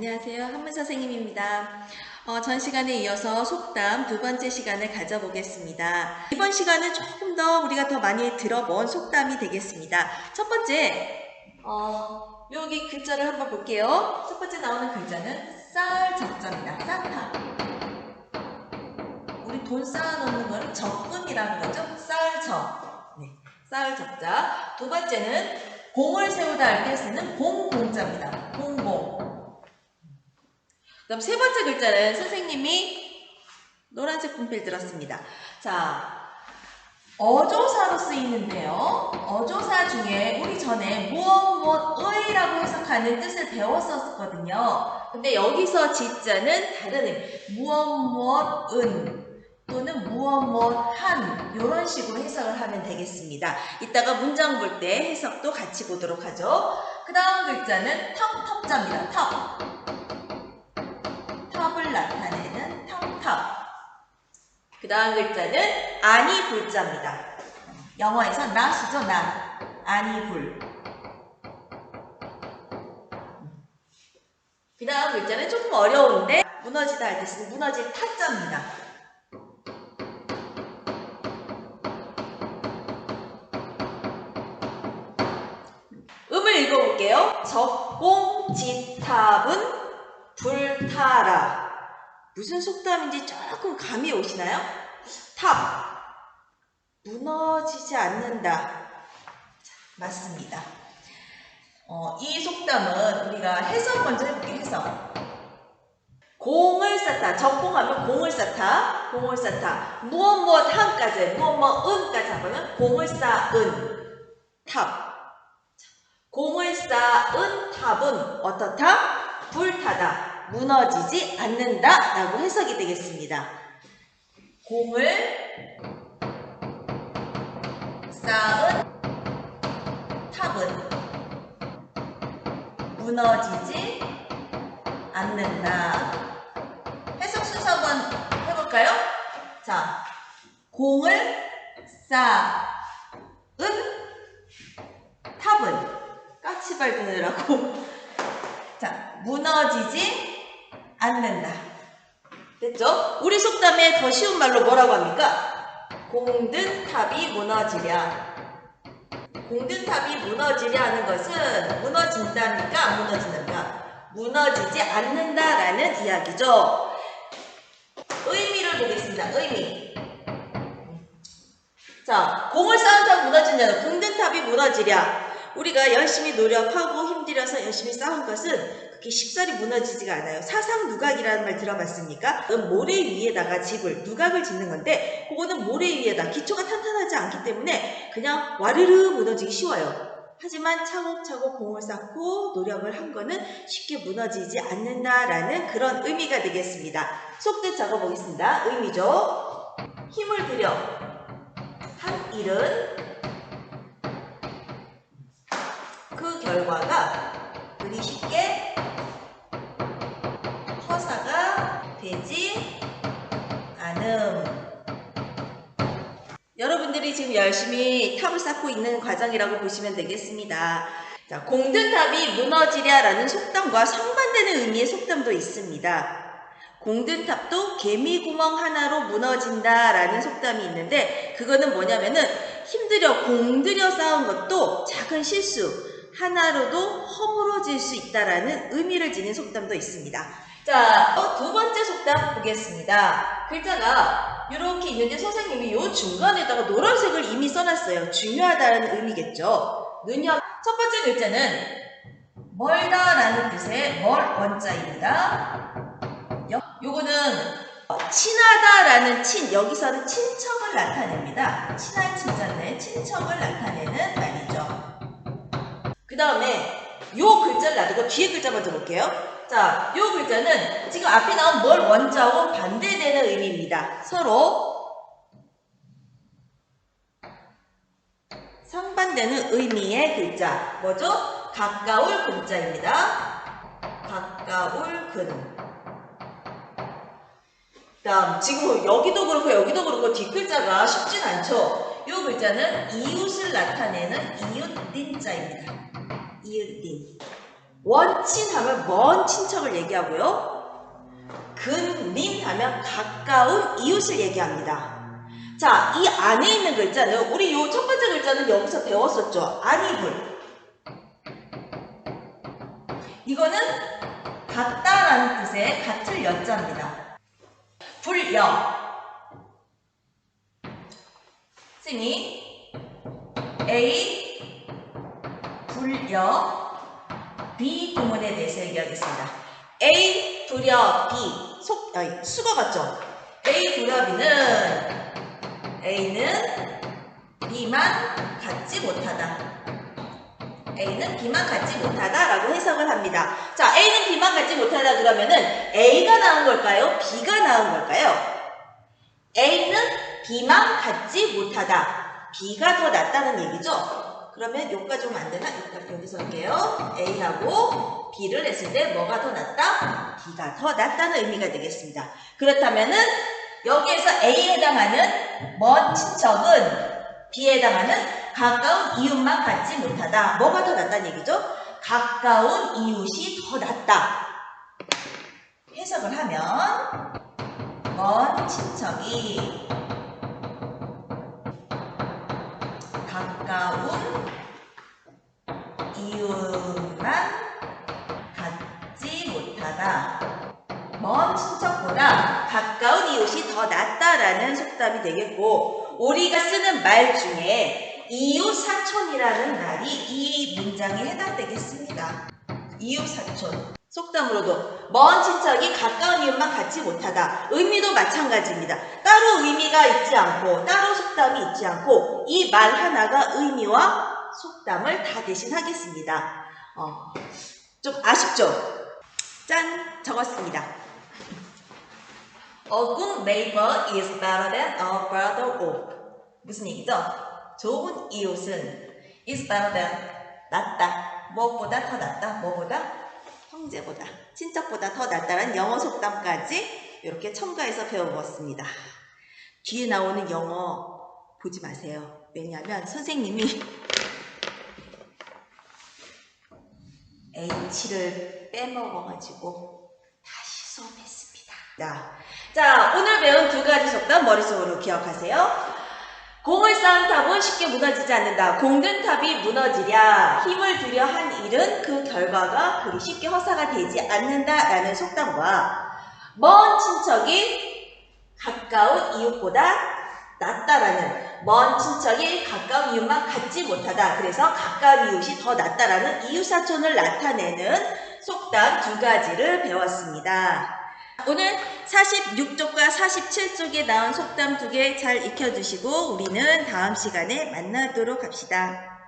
안녕하세요. 한문 선생님입니다. 어, 전 시간에 이어서 속담 두 번째 시간을 가져보겠습니다. 이번 시간은 조금 더 우리가 더 많이 들어본 속담이 되겠습니다. 첫 번째, 어, 여기 글자를 한번 볼게요. 첫 번째 나오는 글자는 쌀 적자입니다. 쌀탑. 우리 돈 쌓아놓는 거는 적금이라는 거죠. 쌀적. 네, 쌀 적자. 두 번째는 공을 세우다 할 때 쓰는 공공자입니다. 공공. 그럼 세 번째 글자는 선생님이 노란색 분필 들었습니다. 자, 어조사로 쓰이는데요. 어조사 중에 우리 전에 무엇 무엇의라고 해석하는 뜻을 배웠었거든요. 근데 여기서 지자는 다른 의미, 무엇 무엇은 또는 무엇 무엇한 이런 식으로 해석을 하면 되겠습니다. 이따가 문장 볼 때 해석도 같이 보도록 하죠. 그 다음 글자는 텁텁자입니다. 텁. 텁을 나타내는 텁텁. 그 다음 글자는 아니 불자입니다. 영어에서 not이죠, not. 아니 불. 그 다음 글자는 조금 어려운데 무너지다 할 때 쓰는 무너질 타자입니다. 음을 읽어볼게요. 적공지탑은 불타라. 무슨 속담인지 조금 감이 오시나요? 탑. 무너지지 않는다. 자, 맞습니다. 어, 이 속담은 우리가 해석 먼저 해볼게요. 해석. 공을 쌓다. 적공하면 공을 쌓다. 공을 쌓다. 무엇 무엇 한까지, 무엇 무엇 은까지 하면 공을 쌓은 탑. 공을 쌓은 탑은 어떻다? 불타다. 무너지지 않는다. 라고 해석이 되겠습니다. 공을 쌓은 탑은 무너지지 않는다. 해석 순서 한번 해볼까요? 자, 공을 쌓은 탑은 까치발 드느라고 자 무너지지 않는다. 됐죠? 우리 속담에 더 쉬운 말로 뭐라고 합니까? 공든 탑이 무너지랴. 공든 탑이 무너지랴 하는 것은 무너진다니까 안 무너지는가 무너지지 않는다라는 이야기죠. 의미를 보겠습니다. 의미. 자 공을 쌓은 탑 무너지냐 공든 탑이 무너지랴 우리가 열심히 노력하고 힘들여서 열심히 쌓은 것은 그렇게 쉽사리 무너지지가 않아요. 사상 누각이라는 말 들어봤습니까? 모래 위에다가 집을 누각을 짓는 건데 그거는 모래 위에다 기초가 탄탄하지 않기 때문에 그냥 와르르 무너지기 쉬워요. 하지만 차곡차곡 공을 쌓고 노력을 한 거는 쉽게 무너지지 않는다라는 그런 의미가 되겠습니다. 속뜻 적어보겠습니다. 의미죠. 힘을 들여 한 일은 그 결과가 그리 쉽게 허사가 되지 않음. 여러분들이 지금 열심히 탑을 쌓고 있는 과정이라고 보시면 되겠습니다. 자, 공든 탑이 무너지랴라는 속담과 상반되는 의미의 속담도 있습니다. 공든 탑도 개미구멍 하나로 무너진다라는 속담이 있는데 그거는 뭐냐면은 힘들여 공들여 쌓은 것도 작은 실수 하나로도 허물어질 수 있다라는 의미를 지닌 속담도 있습니다. 자, 어, 두 번째 속담 보겠습니다. 글자가 이렇게 있는데 선생님이 요 중간에다가 노란색을 이미 써놨어요. 중요하다는 의미겠죠. 눈여 첫 번째 글자는 멀다라는 뜻의 멀 원자입니다. 요, 요거는 친하다라는 친, 여기서는 친척을 나타냅니다. 친한 친자인데 친척을 나타내는 말이죠. 그 다음에 요 글자를 놔두고 뒤에 글자 먼저 볼게요. 자, 요 글자는 지금 앞에 나온 뭘 원자하고 반대되는 의미입니다. 서로 상반되는 의미의 글자. 뭐죠? 가까울 근자입니다. 가까울 근. 다음 지금 여기도 그렇고 여기도 그렇고 뒷글자가 쉽진 않죠. 이 글자는 이웃을 나타내는 이웃 린자입니다. 이웃린. 원친 하면 먼 친척을 얘기하고요. 근민 하면 가까운 이웃을 얘기합니다. 자, 이 안에 있는 글자는 우리 요 첫 번째 글자는 여기서 배웠었죠. 안이불. 이거는 같다라는 뜻의 같을 여자입니다. 불여. 승이 A 불여 B 구문에 대해서 얘기하겠습니다. A 불여 B 속 아니, 수거 같죠? A 불여 B는 A는 B만 갖지 못하다. A는 B만 갖지 못하다 라고 해석을 합니다. 자, A는 B만 갖지 못하다 그러면은 A가 나온 걸까요? B가 나온 걸까요? A는 B만 갖지 못하다. B가 더 낫다는 얘기죠? 그러면 여기까지 오면 안 되나? 여기까지 여기서 할게요. A하고 B를 했을 때 뭐가 더 낫다? B가 더 낫다는 의미가 되겠습니다. 그렇다면은 여기에서 A에 해당하는 먼 친척은 B에 해당하는 가까운 이웃만 갖지 못하다. 뭐가 더 낫다는 얘기죠? 가까운 이웃이 더 낫다. 해석을 하면 먼 친척이 가까운 이웃만 갖지 못하다. 먼 친척보다 가까운 이웃이 더 낫다라는 속담이 되겠고 우리가 쓰는 말 중에 이웃 사촌이라는 말이 이 문장에 해당되겠습니다. 이웃 사촌. 속담으로도 먼 친척이 가까운 이웃만 갖지 못하다. 의미도 마찬가지입니다. 따로 의미가 있지 않고 따로 속담이 있지 않고 이 말 하나가 의미와 속담을 다 대신하겠습니다. 어, 좀 아쉽죠? 짠! 적었습니다. A good neighbor is better than a brother or 무슨 얘기죠? 좋은 이웃은 is better than 낫다. 무엇보다 더 낫다. 뭐보다? 형제보다, 친척보다 더 낫다라는 영어 속담까지 이렇게 첨가해서 배워보았습니다. 뒤에 나오는 영어 보지 마세요. 왜냐하면 선생님이 H를 빼먹어가지고 다시 수업했습니다. 자, 자, 오늘 배운 두 가지 속담 머릿속으로 기억하세요. 공을 쌓은 탑은 쉽게 무너지지 않는다. 공든 탑이 무너지랴 힘을 들여 한 일은 그 결과가 그리 쉽게 허사가 되지 않는다라는 속담과 먼 친척이 가까운 이웃보다 낫다라는 먼 친척이 가까운 이웃만 갖지 못하다. 그래서 가까운 이웃이 더 낫다라는 이웃사촌을 나타내는 속담 두 가지를 배웠습니다. 오늘 46쪽과 47쪽에 나온 속담 두 개 잘 익혀주시고 우리는 다음 시간에 만나도록 합시다.